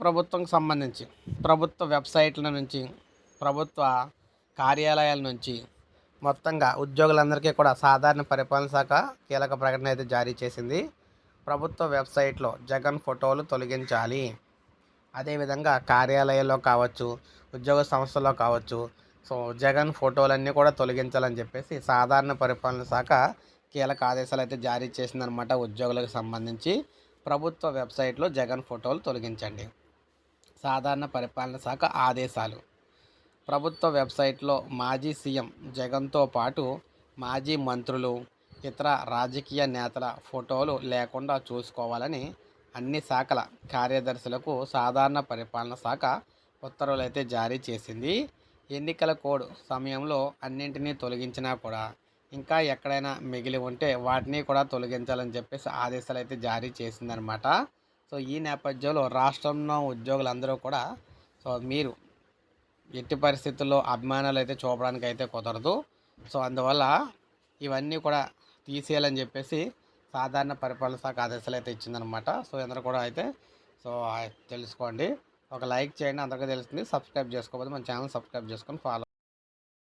ప్రభుత్వంకి సంబంధించి ప్రభుత్వ వెబ్సైట్ల నుంచి ప్రభుత్వ కార్యాలయాల నుంచి మొత్తంగా ఉద్యోగులందరికీ కూడా సాధారణ పరిపాలన శాఖ కీలక ప్రకటన అయితే జారీ చేసింది. ప్రభుత్వ వెబ్సైట్లో జగన్ ఫోటోలు తొలగించాలి. అదేవిధంగా కార్యాలయాల్లో కావచ్చు ఉద్యోగ సంస్థల్లో కావచ్చు సో జగన్ ఫోటోలన్నీ కూడా తొలగించాలని చెప్పేసి సాధారణ పరిపాలన శాఖ కీలక ఆదేశాలు అయితే జారీ చేసిందనమాట ఉద్యోగులకు సంబంధించి. ప్రభుత్వ వెబ్సైట్లో జగన్ ఫోటోలు తొలగించండి. సాధారణ పరిపాలన శాఖ ఆదేశాలు. ప్రభుత్వ వెబ్సైట్లో మాజీ సీఎం జగన్తో పాటు మాజీ మంత్రులు ఇతర రాజకీయ నేతల ఫోటోలు లేకుండా చూసుకోవాలని అన్ని శాఖల కార్యదర్శులకు సాధారణ పరిపాలన శాఖ ఉత్తర్వులైతే జారీ చేసింది. ఎన్నికల కోడ్ సమయంలో అన్నింటినీ తొలగించినా కూడా ఇంకా ఎక్కడైనా మిగిలి ఉంటే వాటిని కూడా తొలగించాలని చెప్పేసి ఆదేశాలు అయితే జారీ చేసిందనమాట సో ఈ నేపథ్యంలో రాష్ట్రంలో ఉద్యోగులందరూ కూడా సో మీరు ఎట్టి పరిస్థితుల్లో అభిమానాలు అయితే చూపడానికి అయితే కుదరదు. సో అందువల్ల ఇవన్నీ కూడా తీసేయాలని చెప్పేసి సాధారణ పరిపాలన శాఖ ఆదేశాలు అయితే ఇచ్చిందనమాట సో అందరూ కూడా అయితే సో తెలుసుకోండి. ఒక లైక్ చేయండి. అందరికీ తెలుస్తుంది. సబ్స్క్రైబ్ చేసుకోకపోతే మన ఛానల్ సబ్స్క్రైబ్ చేసుకొని ఫాలో